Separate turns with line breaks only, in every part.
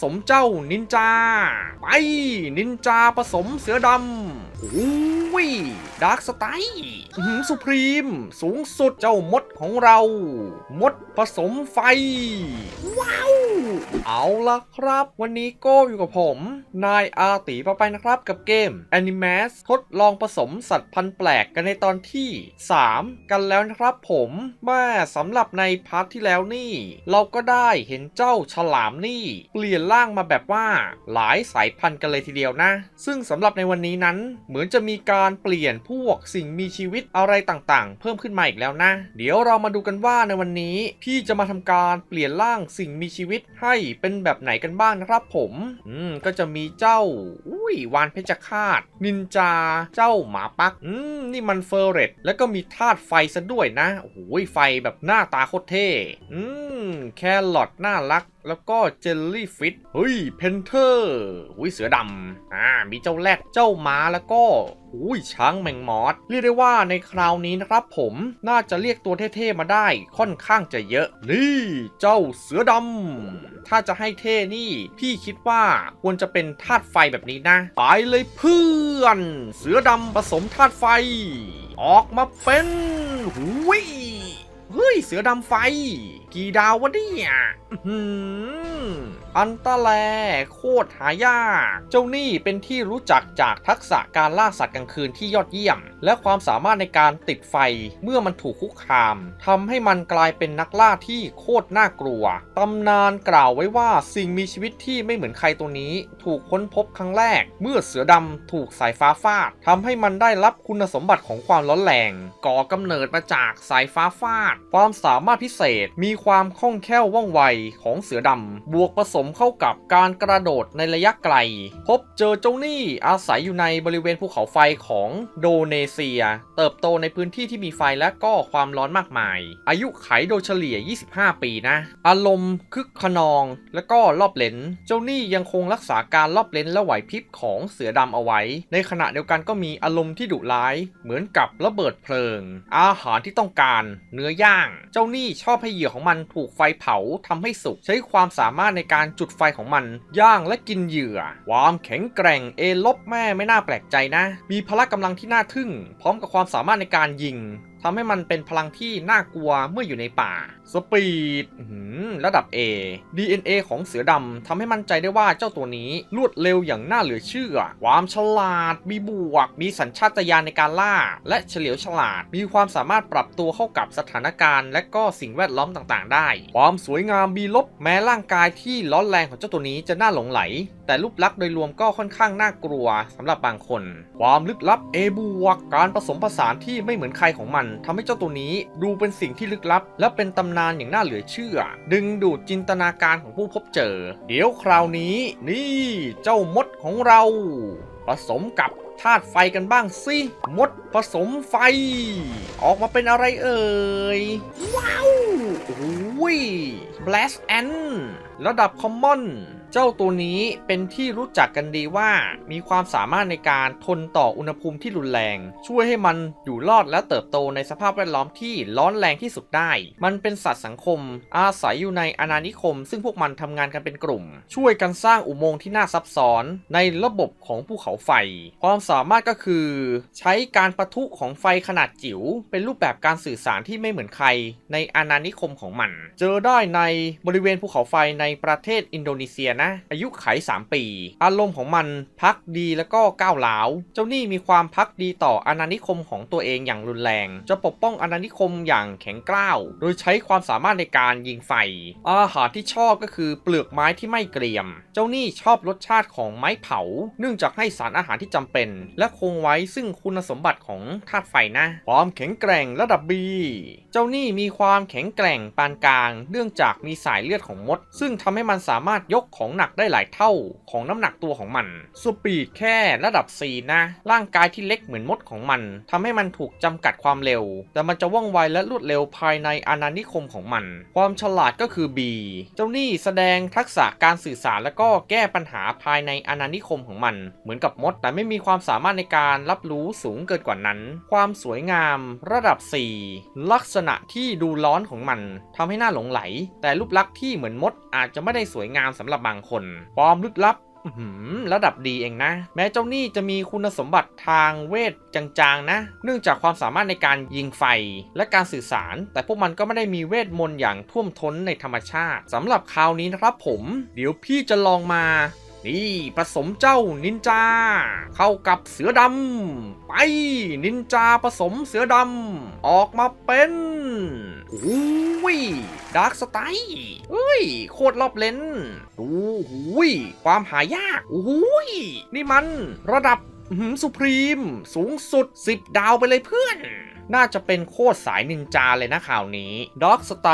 สมเจ้านินจา ไป นินจาผสมเสือดำอุ้ยดาร์กสไตล์สุพรีม สูงสุดเจ้ามดของเรา มดผสมไฟ ว้าว เอาละครับ วันนี้โก็อยู่กับผม นายอาตีปไปนะครับ กับเกม Animas ทดลองผสมสัตว์พันธุ์แปลกกันในตอนที่ 3 กันแล้วนะครับผมแม่สำหรับในพาร์ทที่แล้วนี่ เราก็ได้เห็นเจ้าฉลามนี่ เปลี่ยนร่างมาแบบว่า หลายสายพันธุ์กันเลยทีเดียวนะ ซึ่งสำหรับในวันนี้นั้น เหมือนจะมีการเปลี่ยนพวกสิ่งมีชีวิตอะไรต่างๆ เพิ่มขึ้นมาอีกแล้วนะ เดี๋ยวเรามาดูกันว่าในวันนี้พี่จะมาทำการเปลี่ยนร่างสิ่งมีชีวิตให้เป็นแบบไหนกันบ้างนะครับผม อืม ก็จะมีเจ้า อุ้ยวานเพชรคาต นินจา เจ้าหมาปัก อืม นี่มันเฟอร์เรตแล้วก็มีธาตุไฟซะด้วยนะ โอ้ยไฟแบบหน้าตาโคตรเท่ อืม แครอทน่ารักแล้วก็เจลลี่ฟิตเฮ้ยเพนเทอร์อุ้ยเสือดำอ่ามีเจ้าแรดเจ้าม้าแล้วก็อุ้ยช้างแมงมอสเรียกได้ว่าในคราวนี้นะครับผมน่าจะเรียกตัวเท่ๆมาได้ค่อนข้างจะเยอะ นี่เจ้าเสือดำถ้าจะให้เท่นี่ พี่คิดว่าควรจะเป็นธาตุไฟแบบนี้นะ ไปเลยเพื่อน เสือดำผสมธาตุไฟ ออกมาเป็นหุยเฮ้ยเสือดำไฟ กี่ดาววะเนี่ยอื้อหืออันตะแลโคตรหายาก เจ้านี่เป็นที่รู้จักจากทักษะการล่าสัตว์กลางคืนที่ยอดเยี่ยม และความสามารถในการติดไฟเมื่อมันถูกคุกคามทำให้มันกลายเป็นนักล่าที่โคตรน่ากลัว ตำนานกล่าวไว้ว่าสิ่งมีชีวิตที่ไม่เหมือนใครตัวนี้ ถูกค้นพบครั้งแรก เมื่อเสือดำถูกสายฟ้าฟาดทำให้มันได้รับคุณสมบัติของความร้อนแรง ก่อกำเนิดมาจากสายฟ้าฟาด ความสามารถพิเศษมีความคล่องแคล่วว่องไวของเสือดำบวกผสมเข้ากับการกระโดดในระยะไกล พบเจอเจ้านี่อาศัยอยู่ในบริเวณภูเขาไฟของโดเนเซีย เติบโตในพื้นที่ที่มีไฟและก็ความร้อนมากมาย อายุไขโดยเฉลี่ย 25 ปีนะ อารมณ์คึกขนอง และก็รอบเลนเจ้านี่ยังคงรักษาการรอบเลนและไหวพริบของเสือดำเอาไว้ ในขณะเดียวกันก็มีอารมณ์ที่ดุร้ายเหมือนกับระเบิดเพลิง อาหารที่ต้องการเนื้อย่าง เจ้านี่ชอบให้เหยื่อของมันถูกไฟเผาทำให้สุก ใช้ความสามารถในการจุดไฟของมัน ย่างและกินเหยื่อ ความแข็งแกร่งเอลบแม่ไม่น่าแปลกใจนะ มีพละกำลังที่น่าทึ่ง พร้อมกับความสามารถในการยิงทำให้มันเป็นพลังที่น่ากลัวเมื่ออยู่ในป่า สปีดอื้อหือระดับ A DNA ของเสือดำทำให้มั่นใจได้ว่าเจ้าตัวนี้รวดเร็วอย่างน่าเหลือเชื่อ ความฉลาด มีบวก มีสัญชาตญาณในการล่า และเฉลียวฉลาด มีความสามารถปรับตัวเข้ากับสถานการณ์ และก็สิ่งแวดล้อมต่างๆ ได้ ความสวยงามมีลบแม้ร่างกายที่ร้อนแรงของเจ้าตัวนี้จะน่าหลงไหล แต่รูปลักษณ์โดยรวมก็ค่อนข้างน่ากลัวสำหรับบางคน ความลึกลับ A บวกการผสมผสานที่ไม่เหมือนใครของมันทำให้เจ้าตัวนี้ดูเป็นสิ่งที่ลึกลับ และเป็นตำนานอย่างน่าเหลือเชื่อ ดึงดูดจินตนาการของผู้พบเจอ เดี๋ยวคราวนี้ นี่เจ้ามดของเรา ผสมกับธาตุไฟกันบ้างสิมดผสมไฟ ออกมาเป็นอะไรเอ่ย ว้าวโอ้ย Blast and ระดับคอมมอน เจ้าตัวนี้เป็นที่รู้จักกันดีว่ามีความสามารถในการทนต่ออุณหภูมิที่รุนแรง ช่วยให้มันอยู่รอดและเติบโตในสภาพแวดล้อมที่ร้อนแรงที่สุดได้ มันเป็นสัตว์สังคม อาศัยอยู่ในอาณานิคม ซึ่งพวกมันทำงานกันเป็นกลุ่ม ช่วยกันสร้างอุโมงค์ที่น่าซับซ้อน ในระบบของภูเขาไฟ ความสามารถก็คือ ใช้การประทุของไฟขนาดจิ๋วเป็นรูปแบบการสื่อสารที่ไม่เหมือนใคร ในอาณานิคมของมัน เจอได้ในบริเวณภูเขาไฟในประเทศอินโดนีเซียนะ อายุไข 3 ปี อารมณ์ของมันพักดีแล้วก็ก้าวร้าว เจ้านี่มีความพักดีต่ออาณานิคมของตัวเองอย่างรุนแรง จะปกป้องอาณานิคมอย่างแข็งกร้าว โดยใช้ความสามารถในการยิงไฟ อาหารที่ชอบก็คือเปลือกไม้ที่ไม่เกรียม เจ้านี่ชอบรสชาติของไม้เผา เนื่องจากให้สารอาหารที่จำเป็น และคงไว้ซึ่งคุณสมบัติของธาตุไฟนะ ความแข็งแกร่งระดับ B เจ้านี่มีความแข็งแกร่งปานกลาง เนื่องจากมีสายเลือดของมด ซึ่งทำให้มันสามารถยกของหนักได้หลายเท่าของน้ำหนักตัวของมันสปีดแค่ระดับ C นะ ร่างกายที่เล็กเหมือนมดของมันทำให้มันถูกจำกัดความเร็ว แต่มันจะว่องไวและรวดเร็วภายในอาณานิคมของมัน ความฉลาดก็คือ B เจ้านี่แสดงทักษะการสื่อสารและก็แก้ปัญหาภายในอาณานิคมของมัน เหมือนกับมด แต่ไม่มีความสามารถในการรับรู้สูงเกินกว่านั้น ความสวยงาม ระดับ 4 ลักษณะที่ดูร้อนของมันทำให้หน่าหลงไหล แต่รูปลักษณ์ที่เหมือนมดอาจจะไม่ได้สวยงามสำหรับบางคนความลึกลับระดับดีเองนะ แม้เจ้านี่จะมีคุณสมบัติทางเวทจางๆนะ เนื่องจากความสามารถในการยิงไฟและการสื่อสาร แต่พวกมันก็ไม่ได้มีเวทมนต์อย่างท่วมท้นในธรรมชาติสำหรับคราวนี้นะครับผม เดี๋ยวพี่จะลองมา นี่ผสมเจ้านินจา เข้ากับเสือดำไปนินจาผสมเสือดำออกมาเป็นอุ้ยดาร์กสไตล์เฮ้ย โคตรรอบเลนดูหูยความหายากโอ้ยนี่มันระดับหือสุพรีม สูงสุด 10 ดาวไปเลยเพื่อนน่าจะเป็นโคตรสายนินจาเลยนะข่าวนี้ด็อกสไต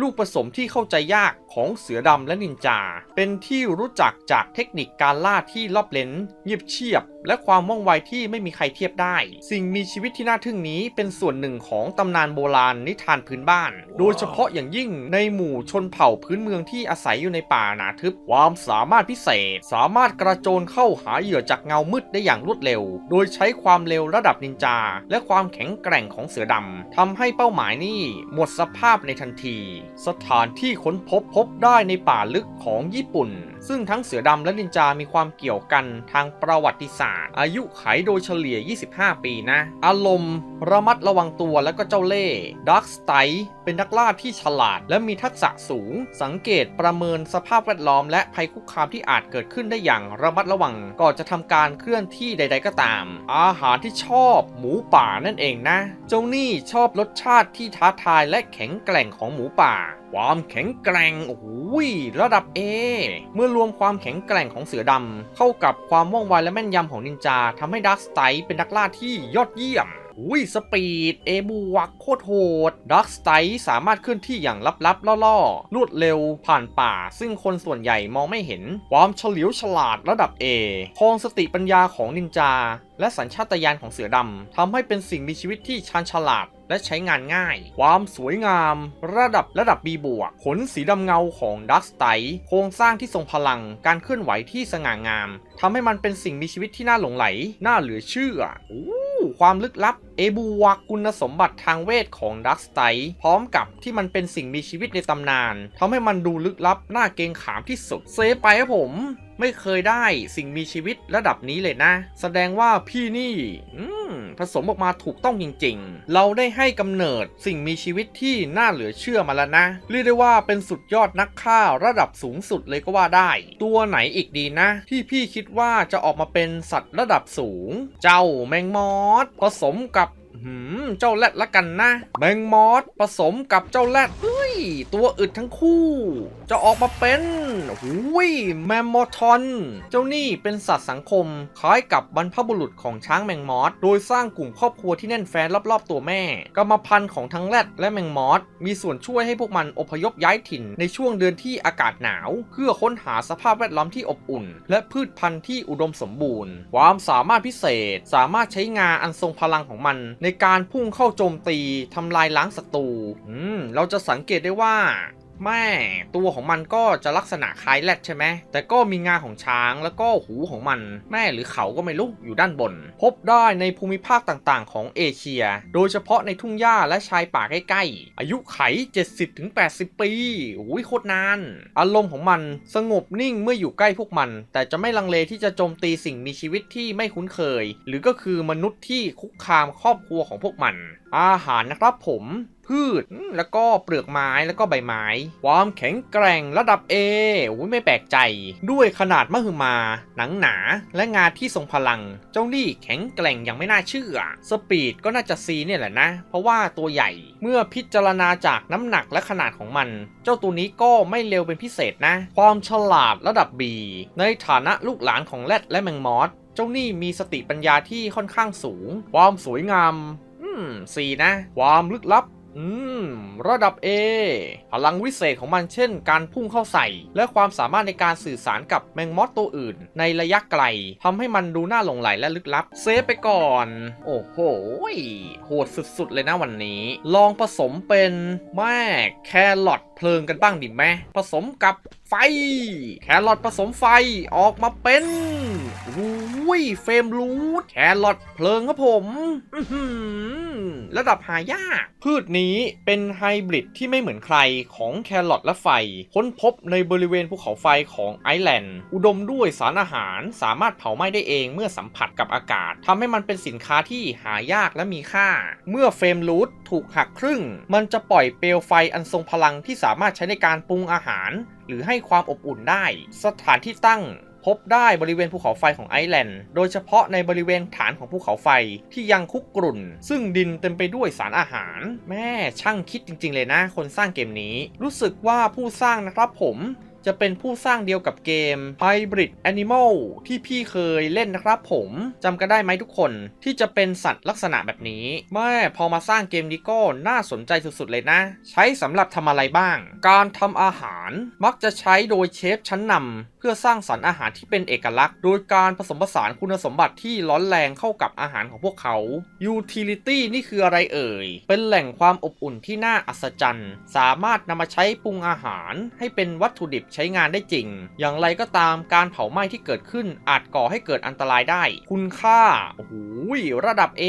ลูกผสมที่เข้าใจยากของเสือดำและนินจา เป็นที่รู้จักจากเทคนิคการล่าที่รอบเลนเงียบเชียบ และความว่องไวที่ไม่มีใครเทียบได้ สิ่งมีชีวิตที่น่าทึ่งนี้เป็นส่วนหนึ่งของตำนานโบราณนิทานพื้นบ้าน โดยเฉพาะอย่างยิ่งในหมู่ชนเผ่าพื้นเมืองที่อาศัยอยู่ในป่าหนาทึบ ความสามารถพิเศษ สามารถกระโจนเข้าหาเหยื่อจากเงามืดได้อย่างรวดเร็ว โดยใช้ความเร็วระดับนินจา และความแข็งแกร่งของเสือดำทำให้เป้าหมายนี่หมดสภาพในทันที สถานที่ค้นพบพบได้ในป่าลึกของญี่ปุ่น ซึ่งทั้งเสือดำและนินจามีความเกี่ยวกันทางประวัติศาสตร์ อายุไขโดยเฉลี่ย 25 ปีนะ อารมณ์ ระมัดระวังตัวและก็เจ้าเล่ห์ดักสไตเป็นนักล่าที่ฉลาด และมีทักษะสูง สังเกตประเมินสภาพแวดล้อม และภัยคุกคามที่อาจเกิดขึ้นได้อย่างระมัดระวังก่อนจะทำการเคลื่อนที่ใด ๆ ก็ตาม อาหารที่ชอบหมูป่านั่นเองนะ เจ้านี่ชอบรสชาติที่ท้าทายและแข็งแกร่งของหมูป่า ความแข็งแกร่งโอ้โหระดับ A เมื่อรวมความแข็งแกร่งของเสือดำ เข้ากับความว่องไวและแม่นยำของนินจาทำให้ดักสไตเป็นนักล่าที่ยอดเยี่ยมอุ้ยสปีด เอบวักโคตรโหดดักสไตสามารถเคลื่อนที่อย่างลับๆ ล่อๆ รวดเร็วผ่านป่า ซึ่งคนส่วนใหญ่มองไม่เห็น ความเฉลียวฉลาดระดับ A คองสติปัญญาของนินจา และสัญชาตญาณของเสือดำทำให้เป็นสิ่งมีชีวิตที่ชาญฉลาด และใช้งานง่าย ความสวยงาม ระดับระดับ B บวกขนสีดำเงาของดักสไตโครงสร้างที่ทรงพลัง การเคลื่อนไหวที่สง่างาม ทำให้มันเป็นสิ่งมีชีวิตที่น่าหลงไหล น่าเหลือเชื่ออู้ความลึกลับ เอบูวักคุณสมบัติทางเวทของดักสไตพร้อมกับที่มันเป็นสิ่งมีชีวิตในตำนานทำให้มันดูลึกลับ น่าเกงขามที่สุด เซฟไปครับผม ไม่เคยได้สิ่งมีชีวิตระดับนี้เลยนะ แสดงว่าพี่นี่ผสมออกมาถูกต้องจริงๆ เราได้ให้กำเนิดสิ่งมีชีวิตที่น่าเหลือเชื่อมาแล้วนะ เรียกได้ว่าเป็นสุดยอดนักฆ่าระดับสูงสุดเลยก็ว่าได้ ตัวไหนอีกดีนะ ที่พี่คิดว่าจะออกมาเป็นสัตว์ระดับสูง เจ้าแมงมอสผสมกับเจ้าแรดละกันนะ แมงมอสผสมกับเจ้าแรดเตัวอึดทั้งคู่ จะออกมาเป็นหุยแมมมอทอน เจ้านี่เป็นสัตว์สังคม คล้ายกับบรรพบุรุษของช้างแมงมอสโดยสร้างกลุ่มครอบครัวที่แน่นแฟนรอบๆตัวแม่ กรรมพันธุ์ของทั้งแรดและแมงมอสมีส่วนช่วยให้พวกมันอพยพย้ายถิ่นในช่วงเดือนที่อากาศหนาว เพื่อค้นหาสภาพแวดล้อมที่อบอุ่น และพืชพันธุ์ที่อุดมสมบูรณ์ ความสามารถพิเศษสามารถใช้งาอันทรงพลังของมัน ในการพุ่งเข้าโจมตีทำลายล้างศัตรูอืมเราจะสังเกตได้ว่าแม่ตัวของมันก็จะลักษณะคล้ายแรดใช่ไหม แต่ก็มีงาของช้างแล้วก็หูของมัน แม่หรือเขาก็ไม่รู้อยู่ด้านบน พบได้ในภูมิภาคต่างๆ ของเอเชีย โดยเฉพาะในทุ่งหญ้าและชายป่าใกล้ๆ อายุไข 70-80 ปีอุ้ยโคตรนาน อารมณ์ของมันสงบนิ่งเมื่ออยู่ใกล้พวกมัน แต่จะไม่ลังเลที่จะโจมตีสิ่งมีชีวิตที่ไม่คุ้นเคย หรือก็คือมนุษย์ที่คุกคามครอบครัวของพวกมัน อาหารนะครับผม พืช แล้วก็เปลือกไม้แล้วก็ใบไม้ ความแข็งแกร่งระดับ A อุ้ยไม่แปลกใจ ด้วยขนาดมหึมา หนังหนา และงานที่ทรงพลัง เจ้านี่แข็งแกร่งอย่างไม่น่าเชื่อ สปีดก็น่าจะ C เนี่ยแหละนะ เพราะว่าตัวใหญ่ เมื่อพิจารณาจากน้ำหนักและขนาดของมัน เจ้าตัวนี้ก็ไม่เร็วเป็นพิเศษนะ ความฉลาดระดับ B ในฐานะลูกหลานของแรดและแมงมอส เจ้านี่มีสติปัญญาที่ค่อนข้างสูง ความสวยงาม อืมสี่นะ ความลึกลับ อืม ระดับ A พลังวิเศษของมันเช่น การพุ่งเข้าใส่ และความสามารถในการสื่อสารกับแมงมอสตัวอื่น ในระยะไกลทำให้มันดูน่าหลงไหลและลึกลับ เซฟไปก่อน โอ้โหโหดสุด ๆ เลยนะวันนี้ ลองผสมเป็นแม่แครอทเพลิงกันบ้างดิแม่ผสมกับไฟ แครอทผสมไฟออกมาเป็นอุ้ยเฟรมรูทแครอทเพลิงครับผม อื้อ ระดับหายาก พืชนี้เป็นไฮบริดที่ไม่เหมือนใครของแครอทและไฟ ค้นพบในบริเวณภูเขาไฟของไอแลนด์ อุดมด้วยสารอาหาร สามารถเผาไหม้ได้เองเมื่อสัมผัสกับอากาศทำให้มันเป็นสินค้าที่หายากและมีค่า เมื่อเฟรมรูทถูกหักครึ่ง มันจะปล่อยเปลวไฟอันทรงพลังที่สามารถใช้ในการปรุงอาหาร หรือให้ความอบอุ่นได้ สถานที่ตั้ง พบได้บริเวณภูเขาไฟของไอซ์แลนด์ โดยเฉพาะในบริเวณฐานของภูเขาไฟที่ยังคุกกรุ่น ซึ่งดินเต็มไปด้วยสารอาหาร แม่ช่างคิดจริง ๆ เลยนะ คนสร้างเกมนี้ รู้สึกว่าผู้สร้างนะครับผมจะเป็นผู้สร้างเดียวกับเกม Hybrid Animal ที่พี่เคยเล่นนะครับผมจำกันได้ไหมทุกคนที่จะเป็นสัตว์ลักษณะแบบนี้แม่พอมาสร้างเกมนี้ก็น่าสนใจสุดๆเลยนะ ใช้สำหรับทำอะไรบ้าง การทำอาหารมักจะใช้โดยเชฟชั้นนำ พื่อสร้างสรรค์อาหารที่เป็นเอกลักษณ์ โดยการผสมผสานคุณสมบัติที่ร้อนแรงเข้ากับอาหารของพวกเขา Utility นี่คืออะไรเอ่ย เป็นแหล่งความอบอุ่นที่น่าอัศจรรย์ สามารถนำมาใช้ปรุงอาหาร ให้เป็นวัตถุดิบใช้งานได้จริง อย่างไรก็ตามการเผาไหม้ที่เกิดขึ้นอาจก่อให้เกิดอันตรายได้ คุณค่า โอ้โหระดับ A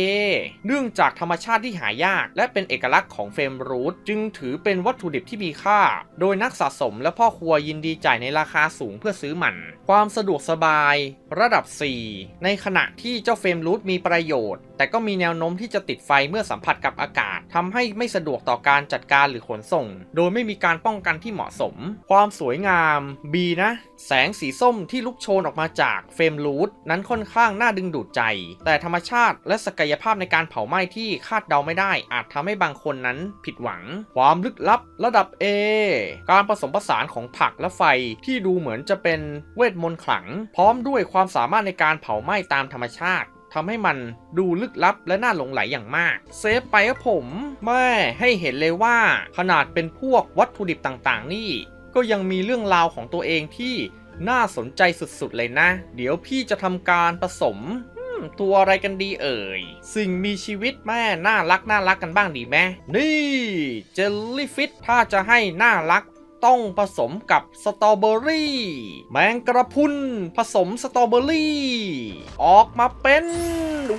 เนื่องจากธรรมชาติที่หายาก และเป็นเอกลักษณ์ของเฟรมรูทจึงถือเป็นวัตถุดิบที่มีค่า โดยนักสะสมและพ่อครัวยินดีจ่ายในราคาสูงเพื่อซื้อมัน ความสะดวกสบาย ระดับ 4 ในขณะที่เจ้าเฟรมรูทมีประโยชน์ แต่ก็มีแนวโน้มที่จะติดไฟเมื่อสัมผัสกับอากาศทำให้ไม่สะดวกต่อการจัดการหรือขนส่ง โดยไม่มีการป้องกันที่เหมาะสม ความสวยงาม B นะ แสงสีส้มที่ลุกโชนออกมาจากเฟรมรูทนั้นค่อนข้างน่าดึงดูดใจ แต่ธรรมชาติและศักยภาพในการเผาไหม้ที่คาดเดาไม่ได้ อาจทำให้บางคนนั้นผิดหวัง ความลึกลับระดับ A การผสมผสานของผักและไฟที่ดูเหมือนจะเป็นเวทมนต์ขลัง พร้อมด้วยความสามารถในการเผาไหม้ตามธรรมชาติทำให้มันดูลึกลับและน่าหลงไหลอย่างมาก เซฟไปครับผมแม่ให้เห็นเลยว่า ขนาดเป็นพวกวัตถุดิบต่างๆ นี่ ก็ยังมีเรื่องราวของตัวเองที่น่าสนใจสุดๆเลยนะ เดี๋ยวพี่จะทำการผสมอืมตัวอะไรกันดีเอ่ย สิ่งมีชีวิตแม่น่ารักน่ารักกันบ้างดีไหมนี่เจลลี่ฟิตถ้าจะให้น่ารัก ต้องผสมกับสตรอเบอรี่ แมงกระพุนผสมสตรอเบอรี่ ออกมาเป็น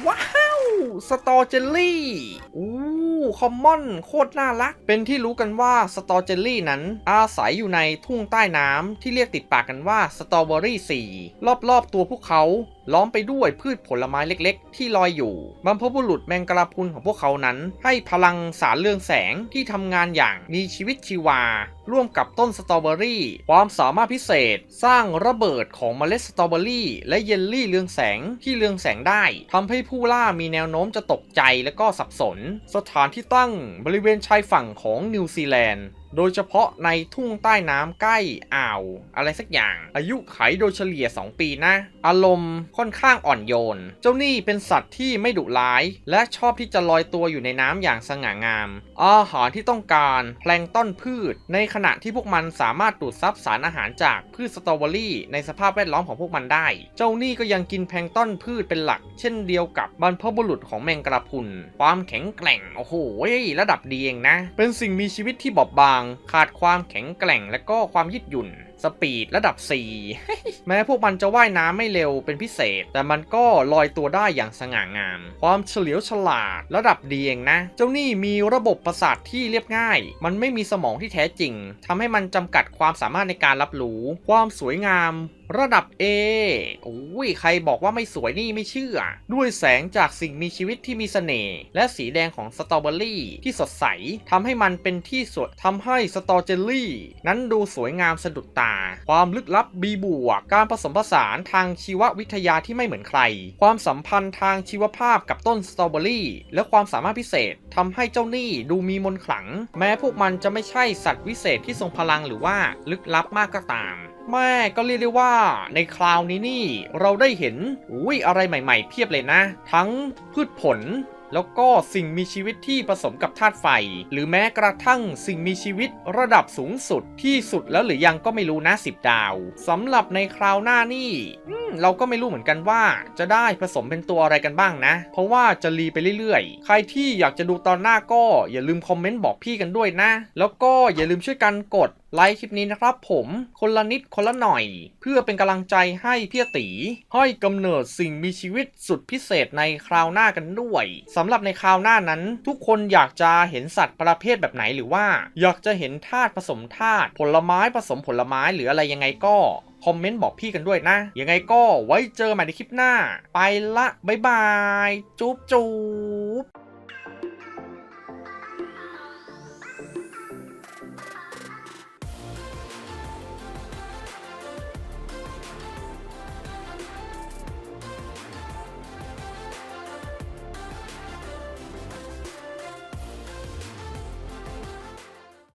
ว้าว สตรอเจลลี่อู้ คอมมอนโคตรน่ารัก เป็นที่รู้กันว่าสตอเจลลี่นั้นอาศัยอยู่ในทุ่งใต้น้ำที่เรียกติดปากกันว่าสตรอเบอรี่สีรอบๆตัวพวกเขาล้อมไปด้วยพืชผลไม้เล็กๆ ที่ลอยอยู่บรรพบุรุษแมงกระพรุนของพวกเขานั้น ให้พลังสารเรืองแสงที่ทำงานอย่างมีชีวิตชีวา ร่วมกับต้นสตรอเบอรี่ ความสามารถพิเศษ สร้างระเบิดของเมล็ดสตรอเบอรี่ และเยลลี่เรืองแสงที่เรืองแสงได้ทำให้ผู้ล่ามีแนวโน้มจะตกใจและก็สับสน สถานที่ตั้งบริเวณชายฝั่งของนิวซีแลนด์โดยเฉพาะในทุ่งใต้น้ำใกล้อ่าว อะไรสักอย่าง อายุไขโดยเฉลี่ย 2 ปีนะ อารมณ์ค่อนข้างอ่อนโยน เจ้านี่เป็นสัตว์ที่ไม่ดุร้าย และชอบที่จะลอยตัวอยู่ในน้ำอย่างสง่างาม อาหารที่ต้องการแพลงต้นพืช ในขณะที่พวกมันสามารถดูดซับสารอาหารจากพืชสตรอเบอรี่ ในสภาพแวดล้อมของพวกมันได้ เจ้านี่ก็ยังกินแพลงต้นพืชเป็นหลัก เช่นเดียวกับบรรพบุรุษของแมงกระพุน ความแข็งแกร่งโอ้โหระดับดีเองนะ เป็นสิ่งมีชีวิตที่บอบบางขาดความแข็งแกร่งและก็ความยืดหยุ่นสปีดระดับ 4 แม้พวกมันจะว่ายน้ำไม่เร็วเป็นพิเศษ แต่มันก็ลอยตัวได้อย่างสง่างาม ความเฉลียวฉลาดระดับดีเองนะ เจ้านี่มีระบบประสาทที่เรียบง่าย มันไม่มีสมองที่แท้จริง ทำให้มันจำกัดความสามารถในการรับรู้ ความสวยงามระดับ A โอ้ย ใครบอกว่าไม่สวยนี่ไม่เชื่อ ด้วยแสงจากสิ่งมีชีวิตที่มีเสน่ห์ และสีแดงของสตรอเบอรี่ที่สดใส ทำให้มันเป็นที่สวยทำให้สตรอเจลลี่ นั้นดูสวยงามสะดุดตาความลึกลับ B บวก การผสมผสานทางชีววิทยาที่ไม่เหมือนใคร ความสัมพันธ์ทางชีวภาพกับต้นสตรอเบอรี่ และความสามารถพิเศษทำให้เจ้านี่ดูมีมนขลัง แม้พวกมันจะไม่ใช่สัตว์วิเศษที่ทรงพลังหรือว่าลึกลับมากก็ตามแม่ก็เรียกได้ว่าในคราวนี้นี่ เราได้เห็นอุ้ยอะไรใหม่ๆ เพียบเลยนะ ทั้งพืชผล แล้วก็สิ่งมีชีวิตที่ผสมกับธาตุไฟ หรือแม้กระทั่งสิ่งมีชีวิตระดับสูงสุดที่สุดแล้วหรือยังก็ไม่รู้นะสิบดาวสำหรับในคราวหน้านี่อื เราก็ไม่รู้เหมือนกันว่า จะได้ผสมเป็นตัวอะไรกันบ้างนะ เพราะว่าจะรีไปเรื่อยๆ ใครที่อยากจะดูตอนหน้าก็อย่าลืมคอมเมนต์บอกพี่กันด้วยนะ แล้วก็อย่าลืมช่วยกันกดไลค์คลิปนี้นะครับผมคนละนิดคนละหน่อย เพื่อเป็นกำลังใจให้พี่ตีให้กำเนิดสิ่งมีชีวิตสุดพิเศษในคราวหน้ากันด้วยสำหรับในคราวหน้านั้น ทุกคนอยากจะเห็นสัตว์ประเภทแบบไหนหรือว่า อยากจะเห็นธาตุผสมธาตุผลไม้ผสมผลไม้หรืออะไรยังไงก็ คอมเมนต์บอกพี่กันด้วยนะ ยังไงก็ไว้เจอใหม่ในคลิปหน้า ไปละ บ๊ายบาย จุ๊บจุ๊บ